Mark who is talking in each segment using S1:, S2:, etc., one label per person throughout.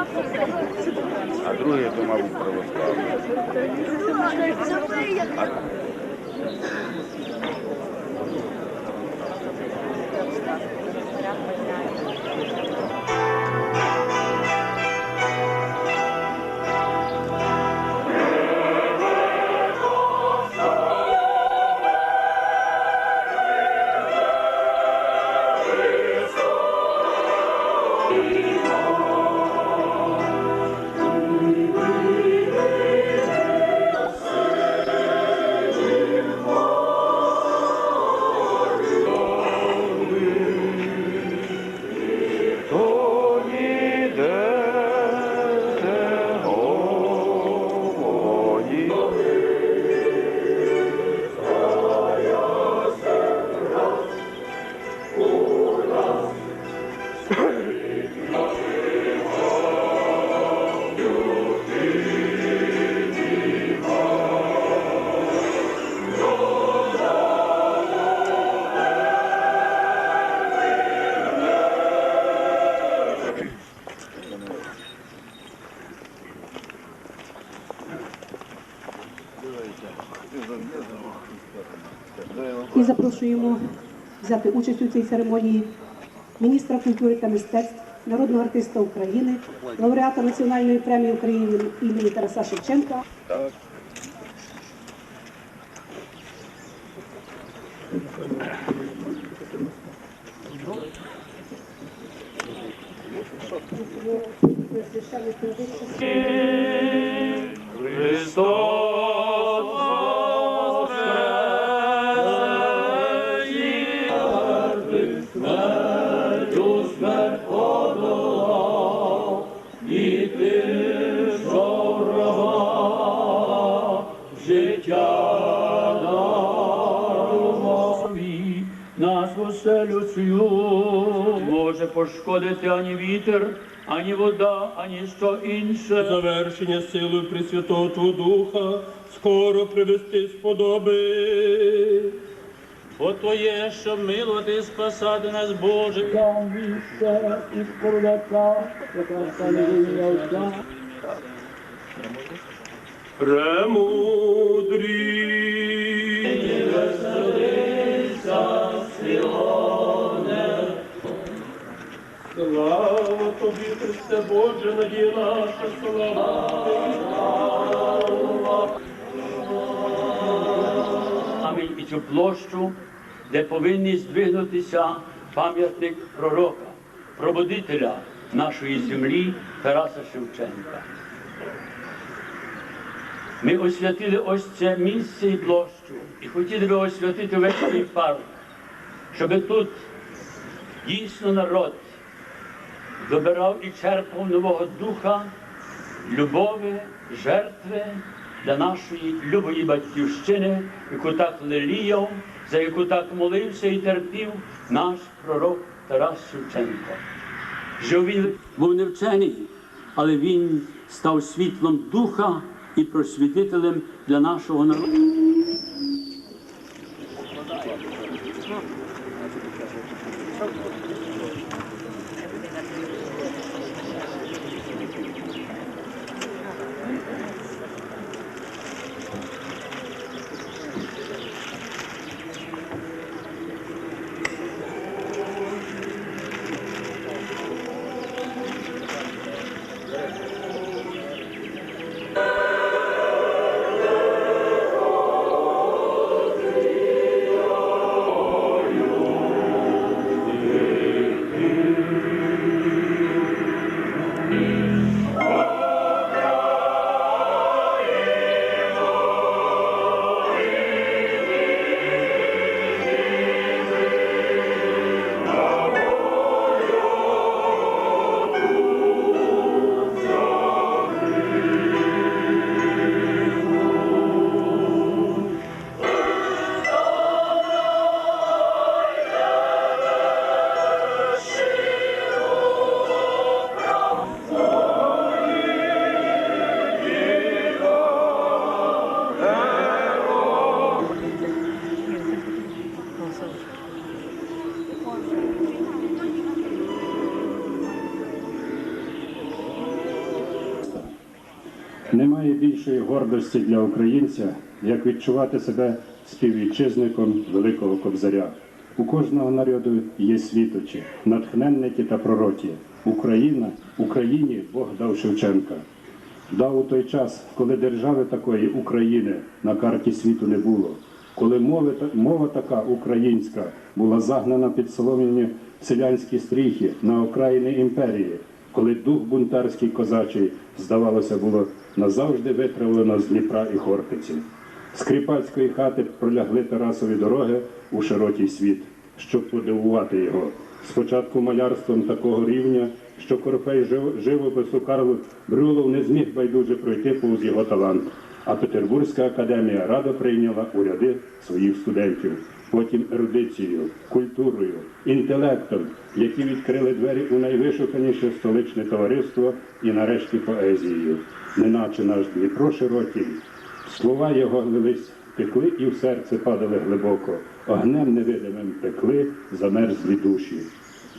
S1: А друге, то, мабуть, православне. То
S2: запрошуємо взяти участь у цій церемонії міністра культури та мистецтв, народного артиста України, лауреата Національної премії України імені Тараса Шевченка.
S3: Христос може пошкодити ані вітер, ані вода, ані що інше.
S4: завершення силою Пресвятого Твого Духа скоро привести сподоби.
S3: Бо Твоє, щоб милувати і спасати нас, Боже, там віща і спорудата, яка стане Отця.
S4: Премудрі. Слава тобі, Христе Боже, надія наша, слава.
S3: Амінь. І цю площу, де повинні здвигнутися пам'ятник пророка, пробудителя нашої землі Тараса Шевченка. Ми освятили ось це місце і площу і хотіли би освятити весь цей парк, щоб тут дійсно народ добирав і черпав нового духа, любові, жертви для нашої любої батьківщини, яку так леліяв, за яку так молився і терпів наш пророк Тарас Шевченко. Що він був не вчений, але він став світлом духа і просвітителем для нашого народу.
S5: Гордості для українця, як відчувати себе співвітчизником Великого Кобзаря. У кожного народу є світочі, натхненники та пророки. Україна, Україні Бог дав Шевченка. Дав у той час, коли держави такої України на карті світу не було, коли мови, мова така українська була загнана під солом'яні селянські стріхи на окраїни імперії, коли дух бунтарський козачий, здавалося, було назавжди витравлено з Дніпра і Хортиці. З кріпацької хати пролягли Тарасові дороги у широкий світ, щоб подивувати його. Спочатку малярством такого рівня, що корфей жив- живопису Карл Брюлов не зміг байдуже пройти повз його талант. А Петербурзька академія радо прийняла у ряди своїх студентів. Потім ерудицією, культурою, інтелектом, які відкрили двері у найвишуканіше столичне товариство і нарешті поезією, неначе наш Дніпро широкий, Слова його лились, текли і в серце падали глибоко, огнем невидимим пекли замерзлі душі.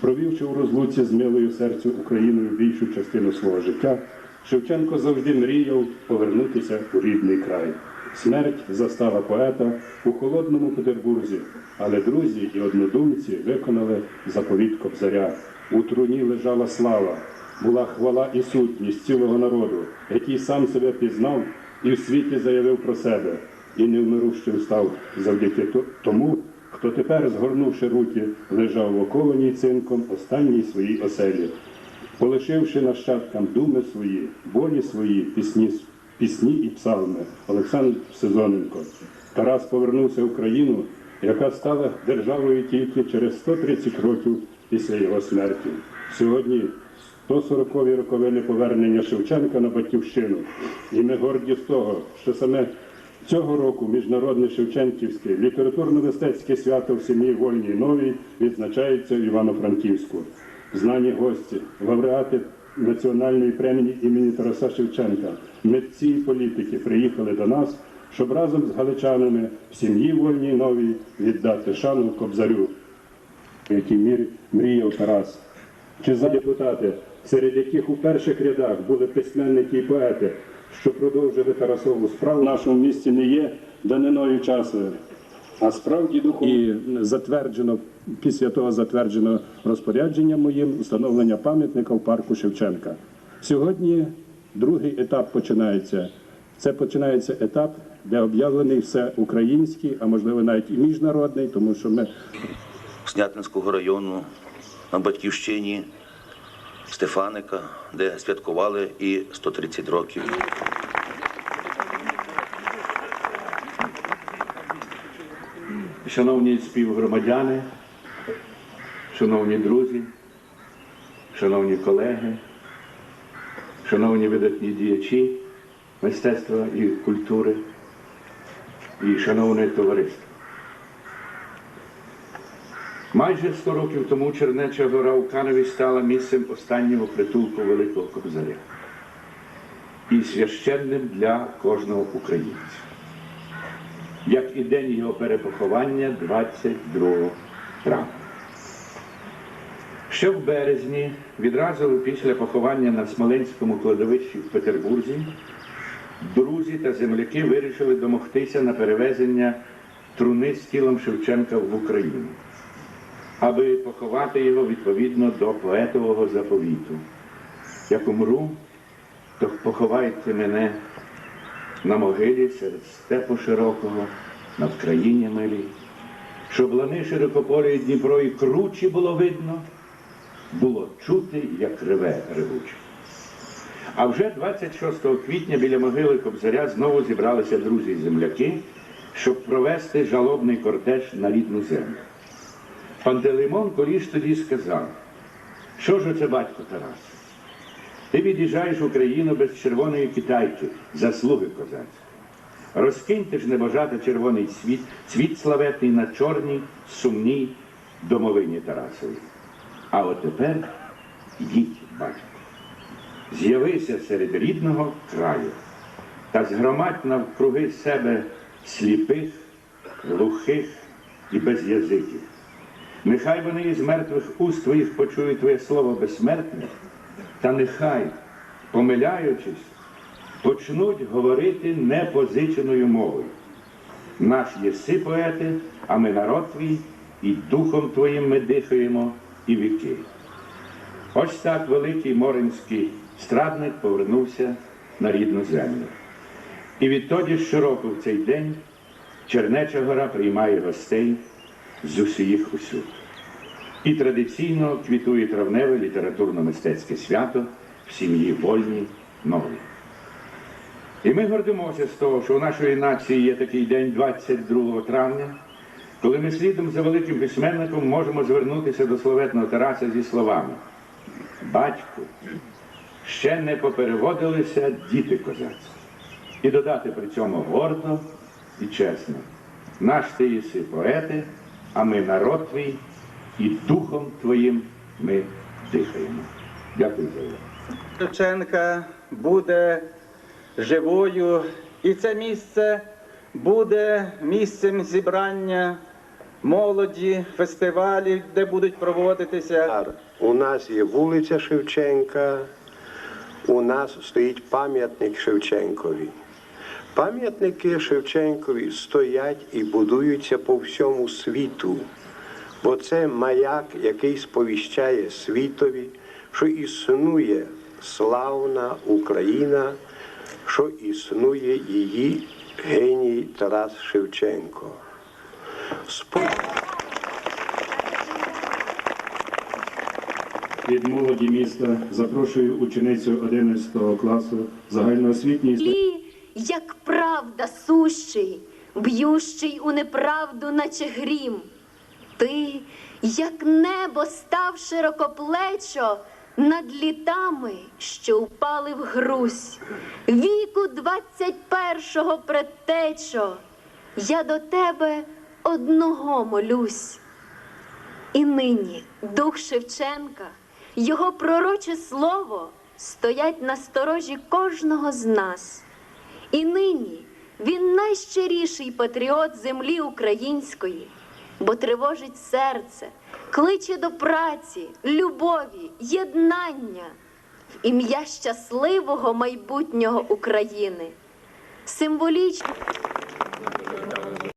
S5: Провівши у розлуці з милою серцю Україною більшу частину свого життя, Шевченко завжди мріяв повернутися у рідний край. Смерть застала поета у холодному Петербурзі, але друзі і однодумці виконали заповіт Кобзаря. У труні лежала слава, була хвала і сутність цілого народу, який сам себе пізнав і в світі заявив про себе, і невмирущим став завдяки тому, хто тепер, згорнувши руки, лежав в окованій цинком останній своїй оселі, полишивши нащадкам думи свої, болі свої, пісні, пісні і псалми. Олександр Сезоненко. Тарас повернувся в країну, яка стала державою тільки через 130 років після його смерті. Сьогодні 140-ві роковини повернення Шевченка на батьківщину. І ми горді з того, що саме цього року міжнародне Шевченківське літературно-мистецьке свято в сім'ї Вольній Новій відзначається в Івано-Франківську. Знані гості, лауреати національної премії імені Тараса Шевченка, митці і політики приїхали до нас, щоб разом з галичанами в сім'ї Вольній Новій віддати шану Кобзарю який мір- мріяв Тарас. Чи за депутати, серед яких у перших рядах були письменники і поети, що продовжили Тарасову справу в нашому місті не є даниною часу, а справді духом. І затверджено, після того затверджено розпорядження моїм встановлення пам'ятника в парку Шевченка. Сьогодні другий етап починається. Це починається етап, де об'явлений все український, а можливо навіть і міжнародний, тому що ми
S6: Снятинського району на батьківщині Стефаника, де святкували і 130 років.
S7: Шановні співгромадяни, шановні друзі, шановні колеги, шановні видатні діячі мистецтва і культури і шановне товариство. Майже 100 років тому Чернеча гора у Каневі стала місцем останнього притулку Великого Кобзаря і священним для кожного українця як і день його перепоховання 22 травня. Ще в березні, відразу після поховання на Смоленському кладовищі в Петербурзі, друзі та земляки вирішили домогтися на перевезення труни з тілом Шевченка в Україну, аби поховати його відповідно до поетового заповіту. Як умру, то поховайте мене на могилі серед степу широкого, на Вкраїні милій, щоб лани широкополі Дніпро і кручі було видно, було чути, як реве ревуче. А вже 26 квітня біля могили Кобзаря знову зібралися друзі і земляки, щоб провести жалобний кортеж на рідну землю. Пантелеймон Коліш тоді сказав, що ж оце батько Тарас? Ти від'їжджаєш в Україну без червоної китайки, заслуги козацькі. Розкиньте ж небожати червоний світ, світ славетний на чорній, сумній домовині Тарасовій. А от тепер йдіть, батько. З'явися серед рідного краю та згромадь навкруги себе сліпих, глухих і безязиких. Нехай вони із мертвих уст твоїх почують твоє слово безсмертне, та нехай, помиляючись, почнуть говорити непозиченою мовою. Наш єси поети, а ми народ твій, і духом твоїм ми дихаємо і віки. Ось так великий моринський страдник повернувся на рідну землю. І відтоді щороку в цей день Чернеча гора приймає гостей з усіх усюд. І традиційно квітує травневе літературно-мистецьке свято в сім'ї вольній новій. І ми гордимося з того, що у нашої нації є такий день 22 травня, коли ми слідом за великим письменником можемо звернутися до славетного Тараса зі словами Батьку, ще не попереводилися діти козацькі. І додати при цьому гордо і чесно. Наш ти єси поети, а ми народ твій, і духом твоїм ми дихаємо. Дякую за увагу.
S8: Шевченка буде живою, і це місце буде місцем зібрання молоді, фестивалів, де будуть проводитися.
S9: У нас є вулиця Шевченка, у нас стоїть пам'ятник Шевченкові. Пам'ятники Шевченкові стоять і будуються по всьому світу, бо це маяк, який сповіщає світові, що існує славна Україна, що існує її геній Тарас Шевченко. Спо-
S5: Від молоді міста запрошую ученицю 11 класу загальноосвітньої
S10: як правда сущий, б'ющий у неправду, наче грім. Ти, як небо, став широкоплечо над літами, що впали в грусь. Віку двадцять першого предтечо, я до тебе одного молюсь. І нині дух Шевченка, його пророче слово стоять на сторожі кожного з нас. І нині він найщиріший патріот землі української, бо тривожить серце, кличе до праці, любові, єднання в ім'я щасливого майбутнього України. Символічно.